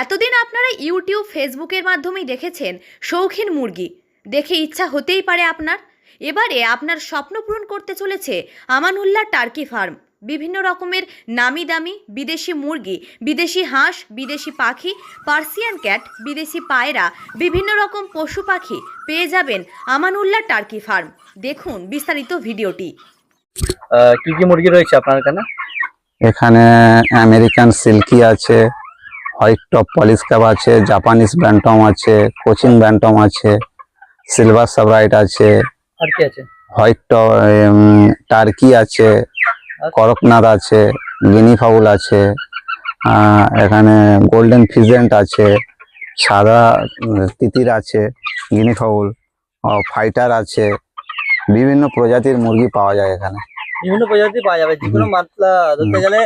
এতদিন আপনারা ইউটিউব ফেসবুকের মাধ্যমেই দেখেছেন শৌখিন মুরগি। দেখে ইচ্ছা হতেই পারে আপনার। এবারে আপনার স্বপ্ন পূরণ করতে চলেছে আমানুল্লাহ টার্কি ফার্ম। বিভিন্ন রকমের নামি দামি বিদেশি মুরগি বিদেশি হাঁস বিদেশি পাখি পার্সিয়ান ক্যাট বিদেশি পায়রা বিভিন্ন রকম পশু পাখি পেয়ে যাবেন আমানুল্লাহ টার্কি ফার্ম। দেখুন বিস্তারিত ভিডিওটি। কি কি মুরগি রয়েছে আপনার এখানে? এখানে আমেরিকান সিল্কি আছে হোয়াইট টপ পলিশ ক্যাপ আছে জাপানিজ ব্যান্টম আছে কোচিং ব্যান্টম আছে সিলভার সাবরাইট আছে? হোয়াইট টপ টার্কি আছে করকনাথ আছে গিনি ফাউল আছে এখানে গোল্ডেন ফিজেন্ট আছে সাদা তিতির আছে গিনি ফাউল ফাইটার আছে বিভিন্ন প্রজাতির মুরগি পাওয়া যায় এখানে। বিভিন্ন প্রজাতি পাওয়া যাবে। যে কোনো মাত্রা ধরতে গেলে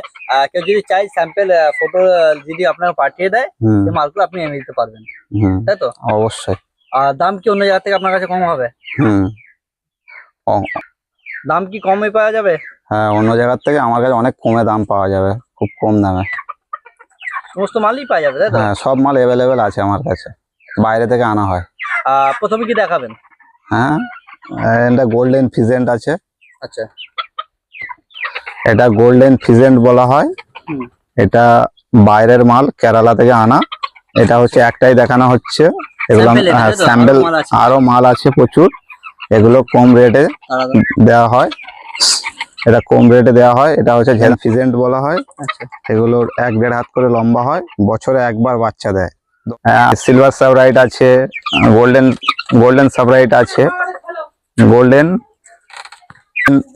কেউ যদি চাই স্যাম্পেল ফটো যদি আপনাকে পাঠিয়ে দেয় সেই মালগুলো আপনি এনে দিতে পারবেন। তাই তো? অবশ্যই। আর দাম কি অন্য জায়গা থেকে আপনার কাছে কম হবে? দাম কি কমে পাওয়া যাবে? হ্যাঁ অন্য জায়গার থেকে আমার কাছে অনেক কমে দাম পাওয়া যাবে। খুব কম দামে। সমস্ত মালই পাওয়া যাবে তাই তো? হ্যাঁ সব মাল অ্যাভেলেবেল আছে আমার কাছে। বাইরে থেকে আনা হয়। প্রথমে কি দেখাবেন? হ্যাঁ এটা গোল্ডেন ফিজেন্ট আছে। আচ্ছা। এটা গোল্ডেন ফিজেন্ট বলা হয়। এটা বাইরের মাল কেরালা থেকে আনা। এটা হচ্ছে একটাই দেখানো হচ্ছে। এগুলো হ্যাঁ? স্যাম্পল আরও মাল আছে। প্রচুর। এগুলো কম রেটে দেওয়া হয়। এটা কম রেটে দেওয়া হয়। এটা হচ্ছে ফিজেন্ট বলা হয়। আচ্ছা। এগুলোর এক দেড় হাত করে লম্বা হয়। বছরে একবার বাচ্চা দেয়। সিলভার সাবরাইট আছে গোল্ডেন গোল্ডেন সাবরাইট আছে। গোল্ডেন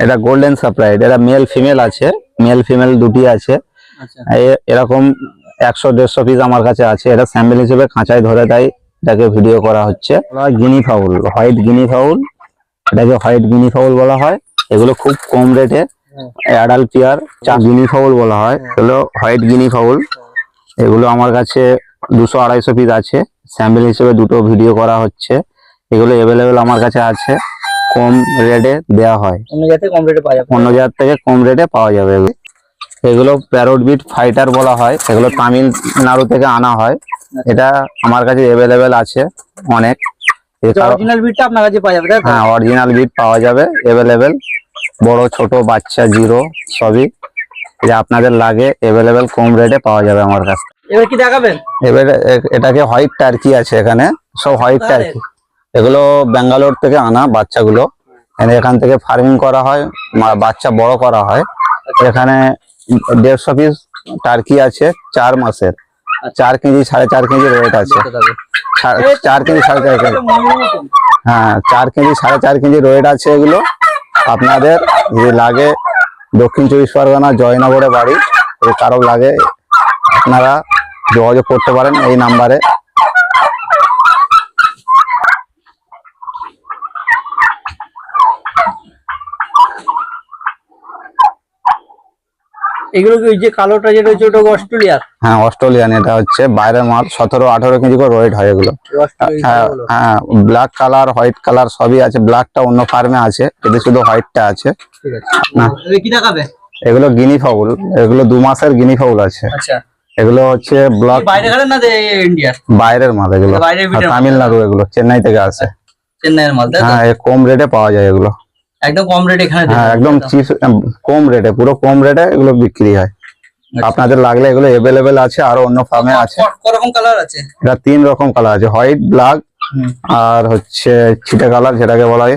এটা গোল্ডেন সাবরাইট এটা মেল ফিমেল আছে মেল ফিমেল দুটি আছে। আচ্ছা। এরকম একশো দেড়শো পিস আমার কাছে আছে এটা স্যাম্পল হিসেবে খাঁচায় ধরে দেয় এটাকে ভিডিও করা হচ্ছে। Guinea fowl white guinea fowl এটাকে হোয়াইট গিনি ফাউল বলা হয়। এগুলো খুব কম রেটে। অ্যাডাল্ট পেয়ার চা গিনি ফাউল বলা হয়। এগুলো হোয়াইট গিনি ফাউল এগুলো আমার কাছে দুশো আড়াইশো পিস আছে। স্যাম্পল হিসেবে দুটো ভিডিও করা হচ্ছে। এগুলো অ্যাভেলেবেল আমার কাছে আছে। কম রেটে দেওয়া হয়। অন্য জায়গা থেকে কম রেটে পাওয়া যাবে। অন্য জায়গার থেকে কম রেটে পাওয়া যাবে। এগুলো। প্যারোট বিট ফাইটার বলা হয়। এগুলো তামিলনাড়ু থেকে আনা হয়। এটা আমার কাছে অ্যাভেলেবেল আছে অনেক। অরিজিনাল বিটটা আপনার কাছে পাওয়া যাবে হ্যাঁ অরিজিনাল বিট পাওয়া যাবে অ্যাভেলেবেল বড় ছোট বাচ্চা জিরো সবই যে আপনাদের লাগে অ্যাভেলেবেল কম রেটে পাওয়া যাবে আমার কাছে এবার কি দেখাবেন? এবারে এটাকে হোয়াইট টার্কি আছে এখানে। সব হোয়াইট? টার্কি এগুলো ব্যাঙ্গালোর থেকে আনা বাচ্চাগুলো। এখানে- থেকে ফার্মিং করা হয় বাচ্চা বড় করা হয়। এখানে দেড়শো পিস টার্কি আছে চার মাসের। চার কেজি সাড়ে চার কেজি ওয়েট আছে। চার কেজি সাড়ে চার কেজি। হ্যাঁ চার কেজি সাড়ে চার কেজি ওয়েট আছে এগুলো। আপনাদের যদি লাগে দক্ষিণ চব্বিশ পরগনা জয়নগরে বাড়ি কারও লাগে, আপনারা যোগাযোগ করতে পারেন এই নাম্বারে এগুলো কি ওই যে কালোটা যেটা হচ্ছে ওটা অস্ট্রেলিয়ার? হ্যাঁ অস্ট্রেলিয়ান এটা হচ্ছে বাইরের মাল সতেরো আঠারো কেজি করে ওয়েট হয় এগুলো। হ্যাঁ হ্যাঁ ব্ল্যাক কালার হোয়াইট কালার সবই আছে ব্ল্যাকটা অন্য ফার্মে আছে এতে শুধু হোয়াইটটা আছে। ঠিক আছে। না। কি দেখাবে? এগুলো গিনি ফাউল এগুলো দু মাসের গিনি ফাউল আছে। আচ্ছা। এগুলো হচ্ছে ব্লক ইন্ডিয়ার বাইরের মাল এগুলো। মাল। তামিলনাড়ু এগুলো চেন্নাই থেকে আসে। চেন্নাইয়ের মাল তাই হ্যাঁ কম রেটে পাওয়া যায় এগুলো। একদম কম রেট এখানে হ্যাঁ একদম কম রেটে পুরো কম রেটে এগুলো বিক্রি হয়। আচ্ছা। আপনাদের লাগলে এগুলো অ্যাভেলেবেল আছে আরও অন্য ফার্মে আছে। ক- কালার আছে? এটা তিন রকম কালার আছে হোয়াইট ব্ল্যাক আর হচ্ছে ছিটে কালার যেটাকে বলা হয়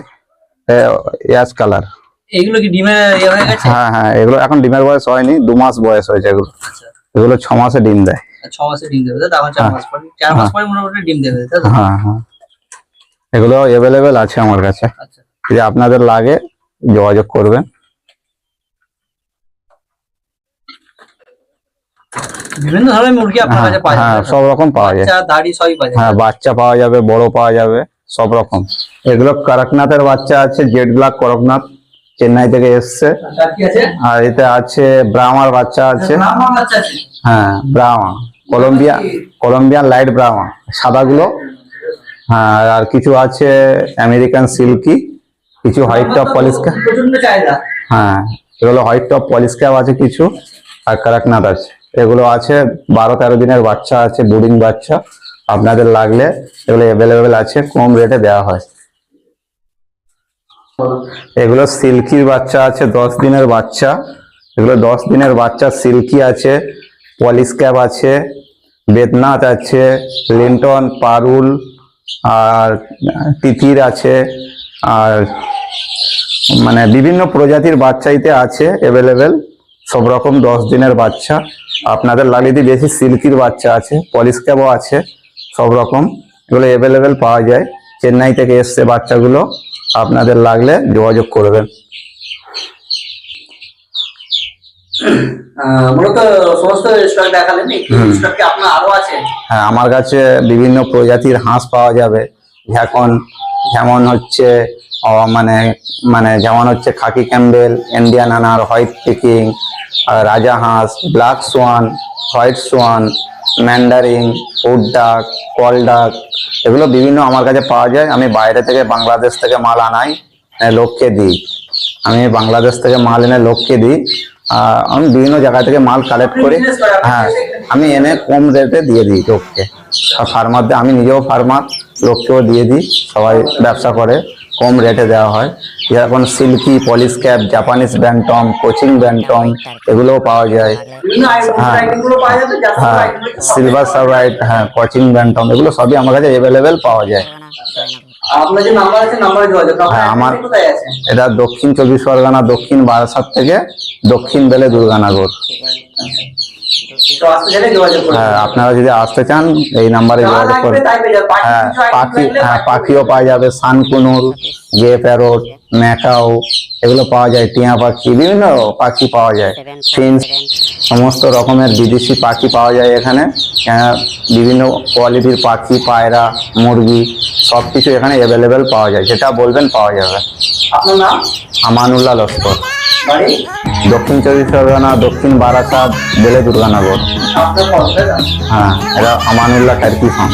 ইয়াস কালার এইগুলো কি ডিমে ইয়ে হয়ে গেছে? হ্যাঁ হ্যাঁ এগুলো এখন ডিমের বয়স হয়নি দু মাস বয়স হয়েছে এগুলো। আচ্ছা। এগুলো ছ মাসে ডিম দেয়। ছ মাসে ডিম দেবে? চার হ্যাঁ। মাস পরে চার মাস পরে মোটামুটি ডিম দেবে? হ্যাঁ হ্যাঁ। এগুলো অ্যাভেলেবেল আছে আমার কাছে। আচ্ছা। যদি আপনাদের লাগে যোগাযোগ করবেন। বিভিন্ন ধরনের মুরগি আপনার হ্যাঁ কাছে পাওয়া হ্যাঁ সব রকম পাওয়া যায়। দাড়ি সবই পাওয়া হ্যাঁ বাচ্চা পাওয়া যাবে বড় পাওয়া যাবে সব রকম। এগুলো করকনাথের বাচ্চা আছে জেড ব্ল্যাক করকনাথ চেন্নাই থেকে এসছে। আর এতে আছে ব্রাহ্মার বাচ্চা আছে। ব্রাহ্মা বাচ্চা আছে? হ্যাঁ Brahma Columbia Columbian light Brahma সাদাগুলো। হ্যাঁ আর কিছু আছে আমেরিকান সিল্কি। কিছু হোয়াইট টপ পলিশ হ্যাঁ এগুলো হোয়াইট টপ পলিশ ক্যাপ আছে কিছু, আর করকনাথ আছে। এগুলো আছে বারো তেরো দিনের বাচ্চা আছে বুডিং বাচ্চা। আপনাদের লাগলে এগুলো অ্যাভেলেবেল আছে, কম রেটে দেওয়া হয়। এগুলো সিল্কির বাচ্চা আছে, দশ দিনের বাচ্চা। এগুলো দশ দিনের বাচ্চা সিল্কি আছে পলিশ ক্যাপ আছে, বেদনাথ আছে, লিন্টন, পারুল, আর তিতির আছে, আর মানে বিভিন্ন প্রজাতির বাচ্চাইতে আছে অ্যাভেলেবেল সব রকম দশ দিনের বাচ্চা। আপনাদের লাগিয়ে দিয়ে বেশি সিল্কির বাচ্চা আছে পলিশ ক্যাবও আছে সব রকম। এগুলো অ্যাভেলেবেল পাওয়া যায়। চেন্নাই থেকে এসছে বাচ্চাগুলো আপনাদের লাগলে যোগাযোগ করবেন। হ্যাঁ আমার কাছে বিভিন্ন প্রজাতির হাঁস পাওয়া যাবে। এখন যেমন হচ্ছে মানে মানে যেমন হচ্ছে khaki Campbell Indian runner white Pekin রাজা হাঁস black swan white swan mandarin wood duck call duck এগুলো বিভিন্ন আমার কাছে পাওয়া যায়। আমি বাইরে থেকে বাংলাদেশ থেকে মাল আনাই লোককে দিই। আমি বাংলাদেশ থেকে মাল এনে লোককে দিই। আমি বিভিন্ন জায়গা থেকে মাল কালেক্ট করি। হ্যাঁ আমি এনে কম রেটে দিয়ে দিই লোককে। ফার্মারদের আমি নিজেও ফার্মার লোককেও দিয়ে দিই সবাই ব্যবসা করে। কম রেটে দেওয়া হয় যেরকম silky polish cap Japanese bantam Cochin bantam এগুলোও পাওয়া যায় হ্যাঁ। হ্যাঁ সিলভার সাবাইট হ্যাঁ কোচিং ব্যান্টম এগুলো সবই আমার কাছে অ্যাভেলেবেল পাওয়া যায় হ্যাঁ, আমার- এটা দক্ষিণ চব্বিশ পরগনা দক্ষিণ বারাসাত থেকে দক্ষিণ বেলে দুর্গানগর। হ্যাঁ আপনারা যদি আসতে চান এই নাম্বারে যোগাযোগ করুন। হ্যাঁ পাখি হ্যাঁ পাখিও পাওয়া যাবে সানকুনুর গে প্যারট ম্যাকাও এগুলো পাওয়া যায় টিয়া পাখি বিভিন্ন পাখি পাওয়া যায়। ফিন্স সমস্ত রকমের বিদেশি পাখি পাওয়া যায় এখানে। বিভিন্ন কোয়ালিটির পাখি পায়রা মুরগি সব কিছু এখানে অ্যাভেলেবেল পাওয়া যায়। যেটা বলবেন পাওয়া যাবে। আপনার নাম? আমানুল্লাহ লস্কর। বাড়ি? দক্ষিণ চব্বিশ পরগনা দক্ষিণ বারাসাত বেলে দুর্গানগর? হ্যাঁ এটা আমানুল্লাহ টার্কি ফার্ম।